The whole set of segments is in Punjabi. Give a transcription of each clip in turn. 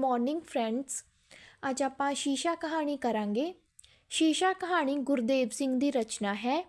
ਮਾਰਨਿੰਗ ਫਰੈਂਡਸ ਅੱਜ ਆਪਾਂ ਸ਼ੀਸ਼ਾ ਕਹਾਣੀ ਕਰਾਂਗੇ। ਸ਼ੀਸ਼ਾ ਕਹਾਣੀ ਗੁਰਦੇਵ ਸਿੰਘ ਦੀ ਰਚਨਾ ਹੈ।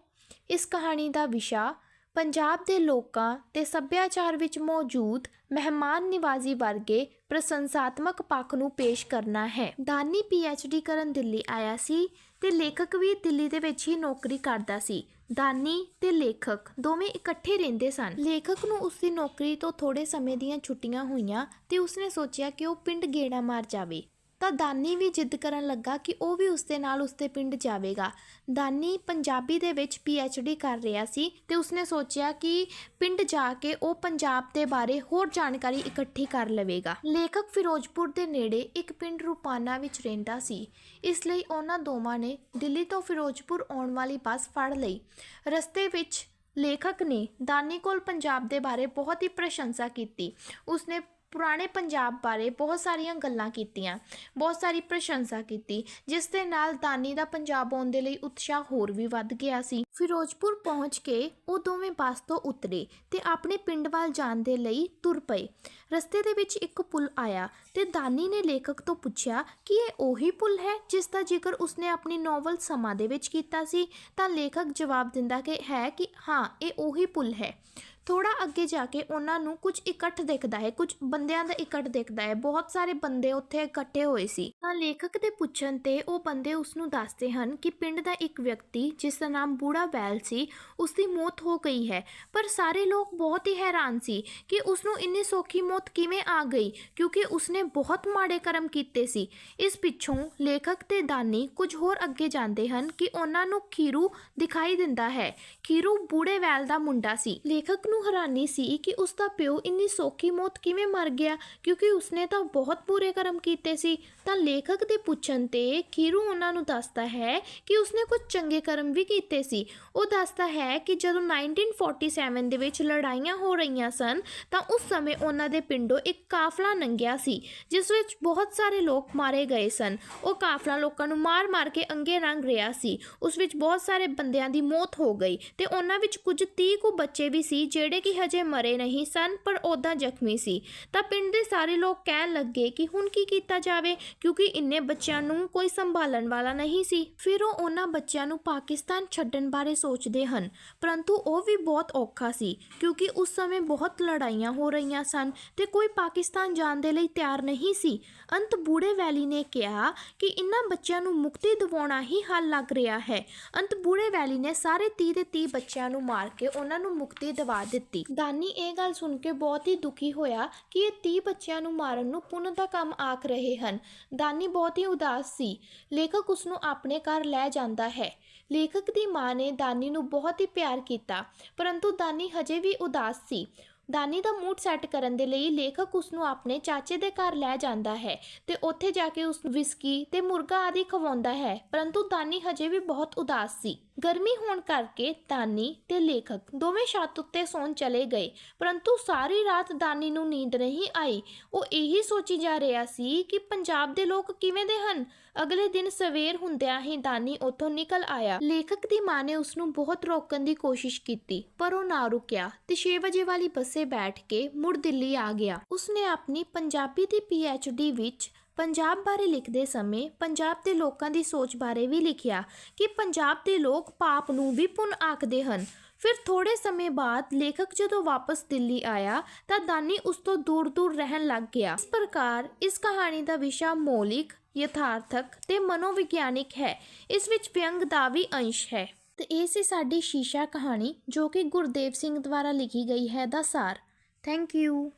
ਇਸ ਕਹਾਣੀ ਦਾ ਵਿਸ਼ਾ ਪੰਜਾਬ ਦੇ ਲੋਕਾਂ ਤੇ ਸੱਭਿਆਚਾਰ ਵਿੱਚ ਮੌਜੂਦ ਮਹਿਮਾਨ ਨਿਵਾਜ਼ੀ ਵਰਗੇ ਪ੍ਰਸ਼ੰਸਾਤਮਕ ਪੱਖ ਨੂੰ ਪੇਸ਼ ਕਰਨਾ ਹੈ। ਦਾਨੀ ਡੀ ਕਰਨ ਦਿੱਲੀ ਆਇਆ ਸੀ ਤੇ ਲੇਖਕ ਵੀ ਦਿੱਲੀ ਦੇ ਵਿੱਚ ਹੀ ਨੌਕਰੀ ਕਰਦਾ ਸੀ। ਦਾਨੀ ਤੇ ਲੇਖਕ ਦੋਵੇਂ ਇਕੱਠੇ ਰਹਿੰਦੇ ਸਨ। ਲੇਖਕ ਨੂੰ ਉਸ ਦੀ ਨੌਕਰੀ ਤੋਂ ਥੋੜੇ ਸਮੇਂ ਦੀਆਂ ਛੁੱਟੀਆਂ ਹੋਈਆਂ ਤੇ ਉਸਨੇ ਸੋਚਿਆ ਕਿ ਉਹ ਪਿੰਡ ਗੇੜਾ ਮਾਰ ਜਾਵੇ। ਤਾਂ ਦਾਨੀ ਵੀ ਜਿੱਦ ਕਰਨ ਲੱਗਾ ਕਿ ਉਹ ਵੀ ਉਸ ਦੇ ਨਾਲ ਉਸਦੇ ਪਿੰਡ ਜਾਵੇਗਾ। ਦਾਨੀ ਪੰਜਾਬੀ ਦੇ ਵਿੱਚ ਡੀ ਕਰ ਰਿਹਾ ਸੀ ਤੇ ਉਸਨੇ ਸੋਚਿਆ ਕਿ ਪਿੰਡ ਜਾ ਕੇ ਉਹ ਪੰਜਾਬ ਦੇ ਬਾਰੇ ਹੋਰ ਜਾਣਕਾਰੀ ਇਕੱਠੀ ਕਰ ਲਵੇਗਾ। ਲੇਖਕ ਫਿਰੋਜ਼ਪੁਰ ਦੇ ਨੇੜੇ ਇੱਕ ਪਿੰਡ ਰੂਪਾਨਾ ਵਿੱਚ ਰਹਿੰਦਾ ਸੀ। ਇਸ ਲਈ ਉਹਨਾਂ ਦੋਵਾਂ ਨੇ ਦਿੱਲੀ ਤੋਂ ਫਿਰੋਜ਼ਪੁਰ ਆਉਣ ਵਾਲੀ ਬੱਸ ਫੜ ਲਈ। ਰਸਤੇ ਵਿੱਚ ਲੇਖਕ ਨੇ ਦਾਨੀ ਕੋਲ ਪੰਜਾਬ ਦੇ ਬਾਰੇ ਬਹੁਤ ਹੀ ਪ੍ਰਸ਼ੰਸਾ ਕੀਤੀ। ਉਸਨੇ ਪੁਰਾਣੇ ਪੰਜਾਬ ਬਾਰੇ ਬਹੁਤ ਸਾਰੀਆਂ ਗੱਲਾਂ ਕੀਤੀਆਂ, ਬਹੁਤ ਸਾਰੀ ਪ੍ਰਸ਼ੰਸਾ ਕੀਤੀ, ਜਿਸ ਦੇ ਨਾਲ ਦਾਨੀ ਦਾ ਪੰਜਾਬ ਆਉਣ ਦੇ ਲਈ ਉਤਸ਼ਾਹ ਹੋਰ ਵੀ ਵੱਧ ਗਿਆ ਸੀ। ਫਿਰੋਜ਼ਪੁਰ ਪਹੁੰਚ ਕੇ ਉਹ ਦੋਵੇਂ ਬੱਸ ਤੋਂ ਉਤਰੇ ਤੇ ਆਪਣੇ ਪਿੰਡ ਵੱਲ ਜਾਣ ਦੇ ਲਈ ਤੁਰ ਪਏ। ਰਸਤੇ ਦੇ ਵਿੱਚ ਇੱਕ ਪੁਲ ਆਇਆ ਤੇ ਦਾਨੀ ਨੇ ਲੇਖਕ ਤੋਂ ਪੁੱਛਿਆ, ਕਿ ਇਹ ਉਹੀ ਪੁਲ ਹੈ ਜਿਸ ਦਾ ਜ਼ਿਕਰ ਉਸਨੇ ਆਪਣੀ ਨੋਵਲ ਸਮਾਂ ਦੇ ਵਿੱਚ ਕੀਤਾ ਸੀ? ਤਾਂ ਲੇਖਕ ਜਵਾਬ ਦਿੰਦਾ ਕਿ ਹੈ ਕਿ ਹਾਂ, ਇਹ ਉਹੀ ਪੁਲ ਹੈ। ਥੋੜਾ ਅੱਗੇ ਜਾ ਕੇ ਉਹਨਾਂ ਨੂੰ ਕੁਝ ਇਕੱਠ ਦਿਖਦਾ ਹੈ, ਕੁਝ ਬੰਦਿਆਂ ਦਾ ਇਕੱਠ ਦਿਖਦਾ ਹੈ। ਬਹੁਤ ਸਾਰੇ ਬੰਦੇ ਉੱਥੇ ਇਕੱਠੇ ਹੋਏ ਸੀ। ਤਾਂ ਲੇਖਕ ਦੇ ਪੁੱਛਣ ਤੇ ਉਹ ਬੰਦੇ ਉਸ ਨੂੰ ਦੱਸਦੇ ਹਨ ਕਿ ਪਿੰਡ ਦਾ ਇੱਕ ਵਿਅਕਤੀ, ਜਿਸ ਦਾ ਨਾਮ ਬੂੜਾ ਵੈਲ ਸੀ ਉਸ ਦੀ ਮੌਤ ਹੋ ਗਈ ਹੈ। ਪਰ ਸਾਰੇ ਲੋਕ ਬਹੁਤ ਹੀ ਹੈਰਾਨ ਸੀ ਕਿ ਉਸ ਨੂੰ ਇੰਨੀ ਸੌਖੀ ਮੌਤ ਕਿਵੇਂ ਆ ਗਈ, ਕਿਉਂਕਿ ਉਸਨੇ ਬਹੁਤ ਮਾੜੇ ਕਰਮ ਕੀਤੇ ਸੀ। ਇਸ ਪਿੱਛੋਂ ਲੇਖਕ ਤੇ ਦਾਨੀ ਕੁਝ ਹੋਰ ਅੱਗੇ ਜਾਂਦੇ ਹਨ ਕਿ ਉਹਨਾਂ ਨੂੰ ਖੀਰੂ ਦਿਖਾਈ ਦਿੰਦਾ ਹੈ। ਖੀਰੂ ਬੂੜੇ ਵੈਲ ਦਾ ਮੁੰਡਾ ਸੀ। ਲੇਖਕ ਨੂੰ ਹੈਰਾਨੀ ਸੀ ਕਿ ਉਸ ਦਾ ਪਿਓ ਇੰਨੀ ਸੌਖੀ ਮੌਤ ਕਿਵੇਂ ਮਰ ਗਿਆ, ਕਿਉਂਕਿ ਉਸਨੇ ਤਾਂ ਬਹੁਤ ਬੁਰੇ ਕਰਮ ਕੀਤੇ ਸੀ। ਤਾਂ ਲੇਖਕ ਦੇ ਪੁੱਛਣ ਤੇ ਖੀਰੂ ਉਹਨਾਂ ਨੂੰ ਦੱਸਦਾ ਹੈ ਕਿ ਉਸਨੇ ਕੁਝ ਚੰਗੇ ਕਰਮ ਵੀ ਕੀਤੇ ਸੀ। ਉਹ ਦੱਸਦਾ ਹੈ ਕਿ ਜਦੋਂ 1947 ਦੇ ਵਿੱਚ ਲੜਾਈਆਂ ਹੋ ਰਹੀਆਂ ਸਨ, ਤਾਂ ਉਸ ਸਮੇਂ ਉਹਨਾਂ ਦੇ ਪਿੰਡੋਂ ਇੱਕ ਕਾਫਲਾ ਲੰਘਿਆ ਸੀ, ਜਿਸ ਵਿੱਚ ਬਹੁਤ ਸਾਰੇ ਲੋਕ ਮਾਰੇ ਗਏ ਸਨ। ਉਹ ਕਾਫਲਾ ਲੋਕਾਂ ਨੂੰ ਮਾਰ-ਮਾਰ ਕੇ ਅੰਗੇ ਰੰਗ ਰਿਹਾ ਸੀ। ਉਸ ਵਿੱਚ ਬਹੁਤ ਸਾਰੇ ਬੰਦਿਆਂ ਦੀ ਮੌਤ ਹੋ ਗਈ ਤੇ ਉਹਨਾਂ ਵਿੱਚ ਕੁਝ 30 ਕੁ ਬੱਚੇ ਵੀ ਸੀ ਜਿਹੜੇ ਕਿ ਹਜੇ ਮਰੇ ਨਹੀਂ ਸਨ, ਪਰ ਉਦਾਂ ਜ਼ਖਮੀ ਸੀ। ਤਾਂ ਪਿੰਡ ਦੇ ਸਾਰੇ ਲੋਕ ਕਹਿਣ ਲੱਗੇ ਕਿ ਹੁਣ ਕੀ ਕੀਤਾ ਜਾਵੇ, ਕਿਉਂਕਿ ਇੰਨੇ ਬੱਚਿਆਂ ਨੂੰ ਕੋਈ ਸੰਭਾਲਣ ਵਾਲਾ ਨਹੀਂ ਸੀ। ਫਿਰ ਉਹ ਉਹਨਾਂ ਬੱਚਿਆਂ ਨੂੰ ਪਾਕਿਸਤਾਨ ਛੱਡਣ ਬਾਰੇ ਸੋਚਦੇ ਹਨ। ਪਰੰਤੂ ਉਹ ਵੀ ਬਹੁਤ ਔਖਾ ਸੀ, ਕਿਉਂਕਿ ਉਸ ਸਮੇਂ ਬਹੁਤ ਲੜਾਈਆਂ ਹੋ ਰਹੀਆਂ ਸਨ ਤੇ ਕੋਈ ਪਾਕਿਸਤਾਨ ਜਾਣ ਦੇ ਲਈ ਤਿਆਰ ਨਹੀਂ ਸੀ। ਅੰਤ ਬੂੜੇ ਵੈਲੀ ਨੇ ਕਿਹਾ ਕਿ ਇਨ੍ਹਾਂ ਬੱਚਿਆਂ ਨੂੰ ਮੁਕਤੀ ਦਿਵਾਉਣਾ ਹੀ ਹੱਲ ਲੱਗ ਰਿਹਾ ਹੈ। ਅੰਤ ਬੂੜੇ ਵੈਲੀ ਨੇ ਸਾਰੇ 30 ਦੇ 30 ਬੱਚਿਆਂ ਨੂੰ ਮਾਰ ਕੇ ਉਹਨਾਂ ਨੂੰ ਮੁਕਤੀ ਦਿਵਾ ਦਿੱਤੀ। ਦਾਨੀ, ਇਹ ਗੱਲ ਸੁਣ ਕੇ ਬਹੁਤ ਹੀ ਦੁਖੀ ਹੋਇਆ ਕਿ ਇਹ 30 ਬੱਚਿਆਂ ਨੂੰ ਮਾਰਨ ਨੂੰ ਪੁੰਨ ਦਾ ਕੰਮ ਆਖ ਰਹੇ ਹਨ। ਦਾਨੀ ਬਹੁਤ ਹੀ ਉਦਾਸ ਸੀ। ਲੇਖਕ ਉਸ ਨੂੰ ਆਪਣੇ ਘਰ ਲੈ ਜਾਂਦਾ ਹੈ। ਲੇਖਕ ਦੀ ਮਾਂ ਨੇ ਦਾਨੀ ਨੂੰ ਬਹੁਤ ਹੀ ਪਿਆਰ ਕੀਤਾ, ਪਰੰਤੂ ਦਾਨੀ ਹਜੇ ਵੀ ਉਦਾਸ ਸੀ। ਦਾਨੀ ਦਾ ਮੂਡ ਸੈੱਟ ਕਰਨ ਦੇ ਲਈ ਲੇਖਕ ਉਸ ਨੂੰ ਆਪਣੇ ਚਾਚੇ ਦੇ ਘਰ ਲੈ ਜਾਂਦਾ ਹੈ ਤੇ ਉੱਥੇ ਜਾ ਕੇ ਉਸ ਵਿਸਕੀ ਤੇ ਮੁਰਗਾ ਆਦਿ ਖਵਾਉਂਦਾ ਹੈ, ਪਰੰਤੂ ਦਾਨੀ ਹਜੇ ਵੀ ਬਹੁਤ ਉਦਾਸ ਸੀ। ਗਰਮੀ ਹੋਣ ਕਰਕੇ ਦਾਨੀ ਤੇ ਲੇਖਕ ਦੋਵੇਂ ਛੱਤ ਉੱਤੇ ਸੌਣ ਚਲੇ ਗਏ, ਪਰੰਤੂ ਸਾਰੀ ਰਾਤ ਦਾਨੀ ਨੂੰ ਨੀਂਦ ਨਹੀਂ ਆਈ। ਉਹ ਇਹੀ ਸੋਚੀ ਜਾ ਰਿਹਾ ਸੀ ਕਿ ਪੰਜਾਬ ਦੇ ਲੋਕ ਕਿਵੇਂ ਦੇ ਹਨ? ਅਗਲੇ ਦਿਨ ਸਵੇਰ ਹੁੰਦਿਆਂ ਹੀ ਦਾਨੀ ਉੱਥੋਂ ਨਿਕਲ ਆਇਆ। ਲੇਖਕ ਦੀ ਮਾਂ ਨੇ ਉਸ ਨੂੰ ਬਹੁਤ ਰੋਕਣ ਦੀ ਕੋਸ਼ਿਸ਼ ਕੀਤੀ, ਪਰ ਉਹ ਨਾ ਰੁਕਿਆ ਤੇ 6 ਵਜੇ ਵਾਲੀ ਬੱਸੇ ਬੈਠ ਕੇ ਮੁੜ ਦਿੱਲੀ ਆ ਗਿਆ। ਉਸਨੇ ਆਪਣੀ ਪੰਜਾਬੀ ਦੀ ਡੀ ਵਿੱਚ ਪੰਜਾਬ ਬਾਰੇ ਲਿਖਦੇ ਸਮੇਂ ਪੰਜਾਬ ਦੇ ਲੋਕਾਂ ਦੀ ਸੋਚ ਬਾਰੇ ਵੀ ਲਿਖਿਆ ਕਿ ਪੰਜਾਬ ਦੇ ਲੋਕ ਪਾਪ ਨੂੰ ਵੀ ਪੁੰਨ ਆਖਦੇ ਹਨ। ਫਿਰ ਥੋੜੇ ਸਮੇਂ ਬਾਅਦ ਲੇਖਕ ਜਦੋਂ ਵਾਪਸ ਦਿੱਲੀ ਆਇਆ ਤਾਂ ਦਾਨੀ ਉਸ ਤੋਂ ਦੂਰ-ਦੂਰ ਰਹਿਣ ਲੱਗ ਗਿਆ। ਇਸ ਪ੍ਰਕਾਰ ਇਸ ਕਹਾਣੀ ਦਾ ਵਿਸ਼ਾ ਮੌਲਿਕ ਯਥਾਰਥਕ ਤੇ ਮਨੋਵਿਗਿਆਨਿਕ ਹੈ। ਇਸ ਵਿੱਚ ਵਿਅੰਗ ਦਾ ਵੀ ਅੰਸ਼ ਹੈ। ਤੇ ਇਹ ਸੀ ਸਾਡੀ ਸ਼ੀਸ਼ਾ ਕਹਾਣੀ, ਜੋ ਕਿ ਗੁਰਦੇਵ ਸਿੰਘ ਦੁਆਰਾ ਲਿਖੀ ਗਈ ਹੈ ਦਾ ਸਾਰ। Thank you